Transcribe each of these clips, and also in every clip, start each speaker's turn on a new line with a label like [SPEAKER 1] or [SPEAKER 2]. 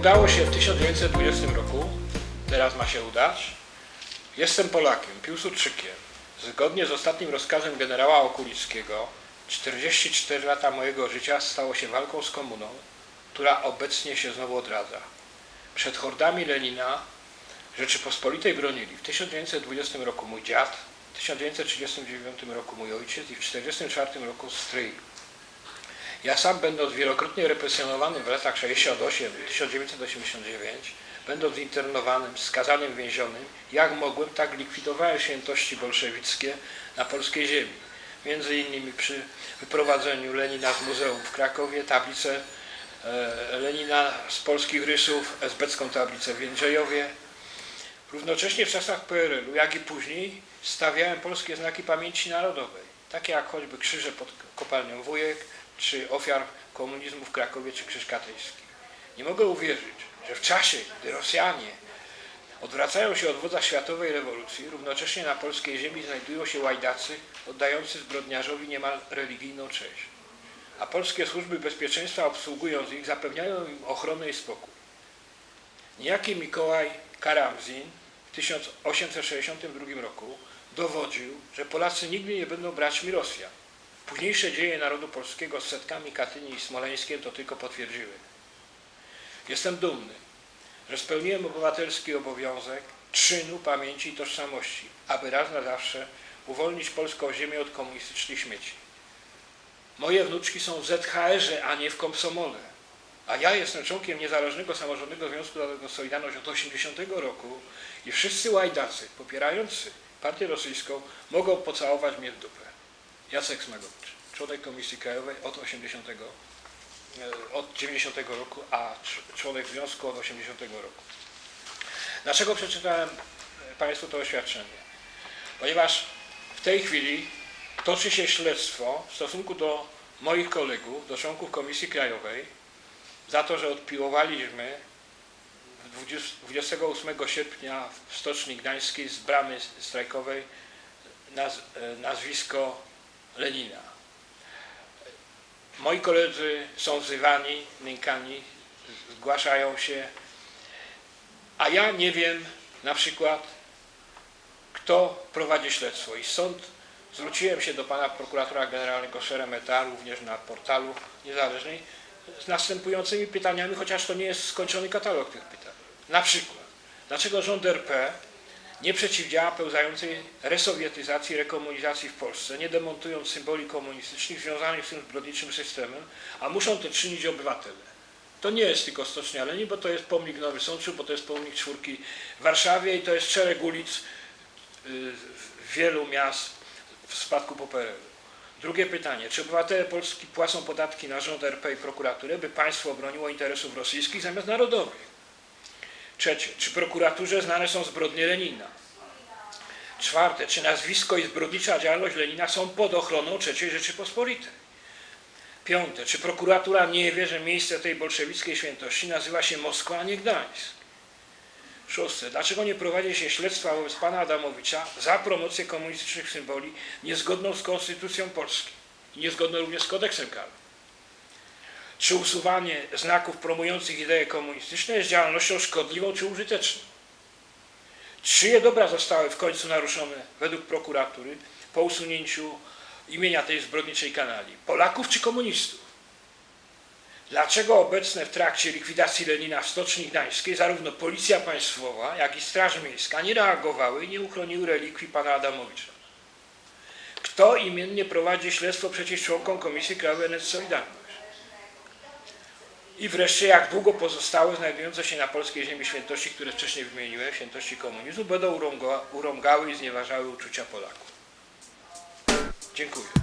[SPEAKER 1] udało się w 1920 roku, teraz ma się udać. Jestem Polakiem, Piłsudczykiem. Zgodnie z ostatnim rozkazem generała Okulickiego, 44 lata mojego życia stało się walką z komuną, która obecnie się znowu odradza. Przed hordami Lenina Rzeczypospolitej bronili w 1920 roku mój dziad, w 1939 roku mój ojciec i w 1944 roku stryj. Ja sam będąc wielokrotnie represjonowanym w latach 68-1989, będąc internowanym, skazanym, więzionym, jak mogłem, tak likwidowałem świętości bolszewickie na polskiej ziemi. Między innymi przy wyprowadzeniu Lenina z muzeum w Krakowie, tablicę e, Lenina z polskich rysów, esbecką tablicę w Jędrzejowie. Równocześnie w czasach PRL-u, jak i później, stawiałem polskie znaki pamięci narodowej, takie jak choćby krzyże pod kopalnią Wujek, czy ofiar komunizmu w Krakowie, czy Krzyż Katyński. Nie mogę uwierzyć, że w czasie, gdy Rosjanie odwracają się od wodza światowej rewolucji, równocześnie na polskiej ziemi znajdują się łajdacy oddający zbrodniarzowi niemal religijną cześć. A polskie służby bezpieczeństwa obsługując ich zapewniają im ochronę i spokój. Niejaki Mikołaj Karamzin w 1862 roku dowodził, że Polacy nigdy nie będą braćmi Rosjan. Późniejsze dzieje narodu polskiego z setkami Katyni i Smoleńskiem to tylko potwierdziły. Jestem dumny, że spełniłem obywatelski obowiązek czynu pamięci i tożsamości, aby raz na zawsze uwolnić polską ziemię od komunistycznych śmieci. Moje wnuczki są w ZHR-ze, a nie w Komsomole. A ja jestem członkiem Niezależnego Samorządnego Związku Narodowego Solidarność od 80 roku i wszyscy łajdacy popierający partię rosyjską mogą pocałować mnie w dupę. Jacek Smagowicz, członek Komisji Krajowej od 80, e, od 90 roku, a cz- członek Związku od 80 roku. Dlaczego przeczytałem e, Państwu to oświadczenie? Ponieważ w tej chwili toczy się śledztwo w stosunku do moich kolegów, do członków Komisji Krajowej, za to, że odpiłowaliśmy w 20 28 sierpnia w Stoczni Gdańskiej z bramy strajkowej e, nazwisko Lenina. Moi koledzy są wzywani, nękani, zgłaszają się, a ja nie wiem na przykład, kto prowadzi śledztwo. I sąd zwróciłem się do pana prokuratora generalnego Szeremeta, również na portalu niezależnej, z następującymi pytaniami, chociaż to nie jest skończony katalog tych pytań. Na przykład, dlaczego rząd RP nie przeciwdziała pełzającej resowietyzacji, rekomunizacji w Polsce, nie demontując symboli komunistycznych związanych z tym zbrodniczym systemem, a muszą to czynić obywatele. To nie jest tylko Stocznia Lenin, bo to jest pomnik Nowy Sączu, bo to jest pomnik czwórki w Warszawie i to jest szereg ulic y, wielu miast w spadku PRL-u. Drugie pytanie. Czy obywatele Polski płacą podatki na rząd RP i prokuraturę, by państwo broniło interesów rosyjskich zamiast narodowych? Trzecie. Czy prokuraturze znane są zbrodnie Lenina? Czwarte. Czy nazwisko i zbrodnicza działalność Lenina są pod ochroną III Rzeczypospolitej? Piąte. Czy prokuratura nie wie, że miejsce tej bolszewickiej świętości nazywa się Moskwa, a nie Gdańsk? Szóste. Dlaczego nie prowadzi się śledztwa wobec pana Adamowicza za promocję komunistycznych symboli niezgodną z Konstytucją Polski i niezgodną również z kodeksem karnym? Czy usuwanie znaków promujących idee komunistyczne jest działalnością szkodliwą czy użyteczną? Czyje dobra zostały w końcu naruszone według prokuratury po usunięciu imienia tej zbrodniczej kanali? Polaków czy komunistów? Dlaczego obecne w trakcie likwidacji Lenina w Stoczni Gdańskiej zarówno Policja Państwowa, jak i Straż Miejska nie reagowały i nie uchroniły relikwii pana Adamowicza? Kto imiennie prowadzi śledztwo przeciw członkom Komisji Krajowej NS Solidarność? I wreszcie, jak długo pozostałe znajdujące się na polskiej ziemi świętości, które wcześniej wymieniłem, świętości komunizmu, będą urąga- urągały i znieważały uczucia Polaków? Dziękuję.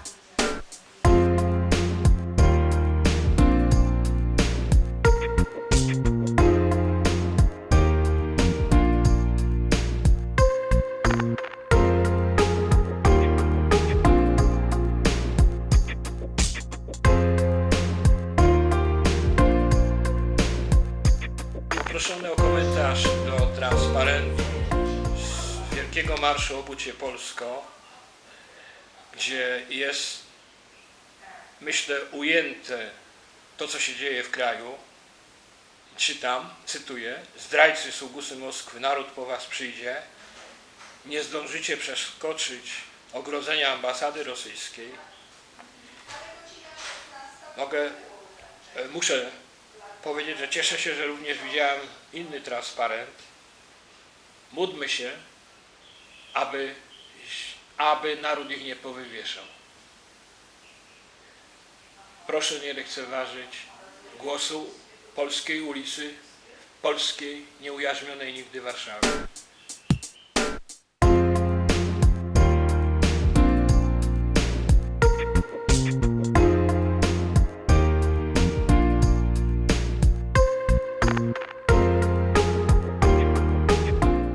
[SPEAKER 1] Wielkiego Marszu Obudźcie Polsko, gdzie jest, myślę, ujęte to, co się dzieje w kraju. czytam, cytuję, zdrajcy sługusy Moskwy, naród po was przyjdzie, nie zdążycie przeskoczyć ogrodzenia ambasady rosyjskiej. Mogę, e, muszę powiedzieć, że cieszę się, że również widziałem inny transparent. Módlmy się, aby, aby naród ich nie powywieszał. Proszę nie lekceważyć głosu polskiej ulicy, polskiej, nieujarzmionej nigdy Warszawy.